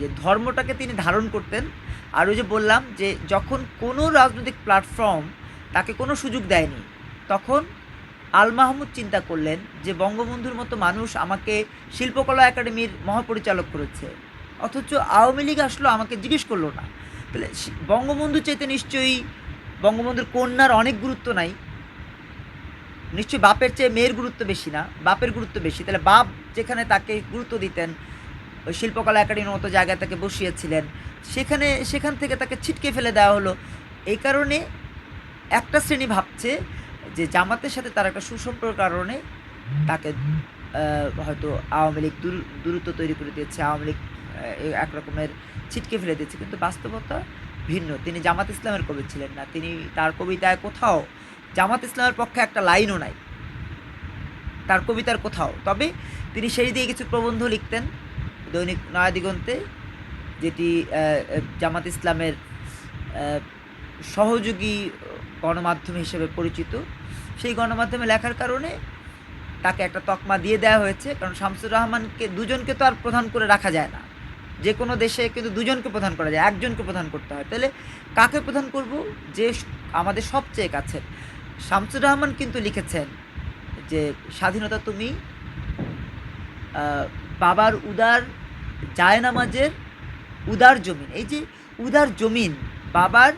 যে ধর্মটাকে তিনি ধারণ করতেন, আর ওই যে বললাম যে যখন কোনো রাজনৈতিক প্ল্যাটফর্ম তাকে কোনো সুযোগ দেয়নি, তখন আল মাহমুদ চিন্তা করলেন যে বঙ্গবন্ধুর মতো মানুষ আমাকে শিল্পকলা একাডেমির মহাপরিচালক করেছে, অথচ আওয়ামী লীগ আসলো আমাকে জিজ্ঞেস করল না। তাহলে বঙ্গবন্ধু চাইতে নিশ্চয়ই বঙ্গবন্ধুর কন্যার অনেক গুরুত্ব নাই, নিশ্চয়ই বাপের চেয়ে মেয়ের গুরুত্ব বেশি না, বাপের গুরুত্ব বেশি, তাহলে বাপ যেখানে তাকে গুরুত্ব দিতেন ওই শিল্পকলা একাডেমির মতো জায়গায় তাকে বসিয়েছিলেন। সেখানে, সেখান থেকে তাকে ছিটকে ফেলে দেওয়া হলো। এই কারণে একটা শ্রেণি ভাবছে যে জামাতের সাথে তার একটা সুসম্পর্ক কারণে তাকে হয়তো আওয়ামী লীগ দূর, দূরত্ব তৈরি করে দিয়েছে, আওয়ামী লীগ এক রকমের ছিটকে ফেলে দিয়েছে। কিন্তু বাস্তবতা ভিন্ন। তিনি জামাত ইসলামের কবি ছিলেন না। তিনি তার কবিতায় কোথাও, জামাত ইসলামের পক্ষে একটা লাইনও নাই। তার কবিতার কোথাও। তবে তিনি সেই দিয়ে কিছু প্রবন্ধ লিখতেন। দৈনিক নয়াদিগন্তে যেটি আহ, আহ, জামাত ইসলামের সহযোগী গণমাধ্যম হিসেবে পরিচিত সেই গণমাধ্যমে লেখার কারণে তাকে একটা তকমা দিয়ে দেওয়া হয়েছে। কারণ শামসুর রহমানকে দুজনকে তো আর প্রধান করে রাখা যায় না। যে কোনো দেশে কিন্তু দুজনকে প্রধান করা যায় একজনকে প্রধান করতে হয়। তাহলে কাকে প্রধান করব? যে আমাদের সবচেয়ে কাছে। শামসুর রহমান কিন্তু লিখেছেন যে স্বাধীনতা তুমি বাবার উদার জায়নামাজের উদার জমিন। এই যে উদার জমিন, বাবার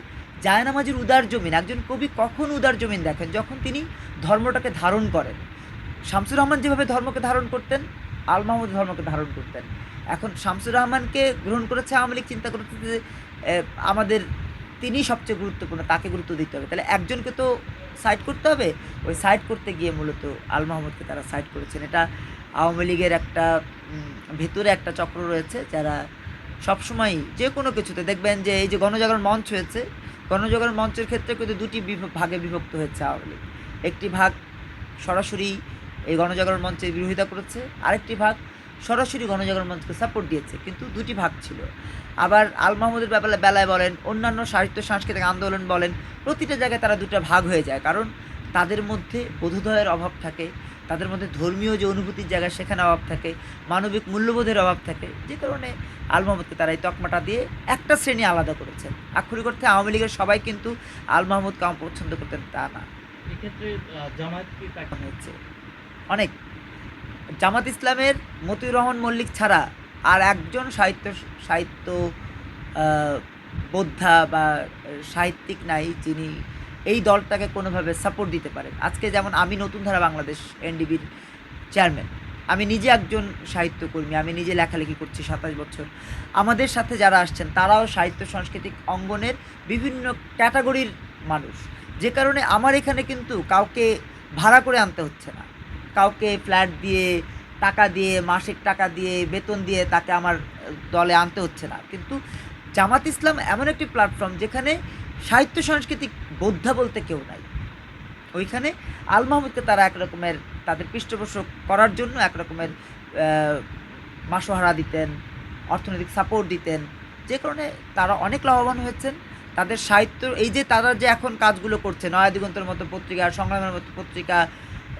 জায়নামাজের উদার জমিন, একজন কবি কখন উদার জমিন দেখেন? যখন তিনি ধর্মটাকে ধারণ করেন। শামসুর রহমান যেভাবে ধর্মকে ধারণ করতেন, আল মাহমুদ ধর্মকে ধারণ করতেন। এখন শামসুর রহমানকে গ্রহণ করেছে আওয়ামী লীগ, চিন্তা করতে আমাদের তিনি সবচেয়ে গুরুত্বপূর্ণ, তাকে গুরুত্ব দিতে হবে। তাহলে একজনকে তো সাইড করতে হবে, ওই সাইড করতে গিয়ে মূলত আল মাহমুদকে তারা সাইড করেছেন। এটা আওয়ামী লীগের একটা ভেতরে একটা চক্র রয়েছে যারা সবসময় যে কোনো কিছুতে, দেখবেন যে এই যে গণজাগরণ মঞ্চ হয়েছে, গণজাগরণ মঞ্চের ক্ষেত্রে কিন্তু দুটি ভাগে বিভক্ত হয়েছে আওয়ামী লীগ। একটি ভাগ সরাসরি এই গণজাগরণ মঞ্চের বিরোধিতা করেছে, আরেকটি ভাগ সরাসরি গণজাগরণ মঞ্চকে সাপোর্ট দিয়েছে কিন্তু দুটি ভাগ ছিল। আবার আল মাহমুদের ব্যাপারে বেলায় বলেন অন্যান্য সাহিত্য সাংস্কৃতিক আন্দোলন বলেন প্রতিটা জায়গায় তারা দুটো ভাগ হয়ে যায়। কারণ তাদের মধ্যে বোধোদয়ের অভাব থাকে তাদের মধ্যে ধর্মীয় যে অনুভূতির জায়গা সেখানে অভাব থাকে মানবিক মূল্যবোধের অভাব থাকে। যে কারণে আল মাহমুদকে তারা এই তকমাটা দিয়ে একটা শ্রেণি আলাদা করেছেন। আক্ষরিক অর্থে আওয়ামী লীগের সবাই কিন্তু আল মাহমুদকে পছন্দ করতেন তা না। এক্ষেত্রে জামায়াত কি এখন হচ্ছে অনেক। জামাত ইসলামের মতিউর রহমান মল্লিক ছাড়া আর একজন সাহিত্য সাহিত্য বোদ্ধা বা সাহিত্যিক নাই যিনি এই দলটাকে কোনোভাবে সাপোর্ট দিতে পারেন। আজকে যেমন আমি নতুন ধারা বাংলাদেশ এনডিবির চেয়ারম্যান আমি নিজে একজন সাহিত্যকর্মী, আমি নিজে লেখালেখি করছি সাতাশ বছর। আমাদের সাথে যারা আসছেন, তারাও সাহিত্য, সাংস্কৃতিক অঙ্গনের বিভিন্ন ক্যাটাগরির মানুষ। যে কারণে আমার এখানে কিন্তু কাউকে ভাড়া করে আনতে হচ্ছে না। কাউকে ফ্ল্যাট দিয়ে, টাকা দিয়ে, মাসিক টাকা দিয়ে, বেতন দিয়ে তাকে আমার দলে আনতে হচ্ছে না। কিন্তু জামাত ইসলাম এমন একটি প্ল্যাটফর্ম যেখানে সাহিত্য, সাংস্কৃতিক বোদ্ধা বলতে কেউ নাই। ওইখানে আল মাহমুদকে তারা এক রকমের তাদের পৃষ্ঠপোষক করার জন্য এক রকমের মাসোহারা দিতেন, অর্থনৈতিক সাপোর্ট দিতেন। যে কারণে তারা অনেক লাভবান হয়েছেন। তাদের সাহিত্য, এই যে তারা যে এখন কাজগুলো করছে, নয়া দিগন্তের মতো পত্রিকা, সংগ্রামের মতো পত্রিকা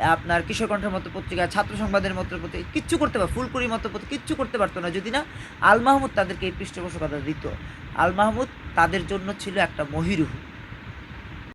আপনার কিশোর কণ্ঠের মতো পত্রিকা, ছাত্র সংবাদের মতো পত্রিকা, কিচ্ছু করতে পারত ফুলকুড়ির মতো পত্রিকা, কিচ্ছু করতে পারতো না। যদি না, আল মাহমুদ তাদেরকে এই পৃষ্ঠপোষকতা দিত। আল মাহমুদ তাদের জন্য ছিল একটা মহিরুহ।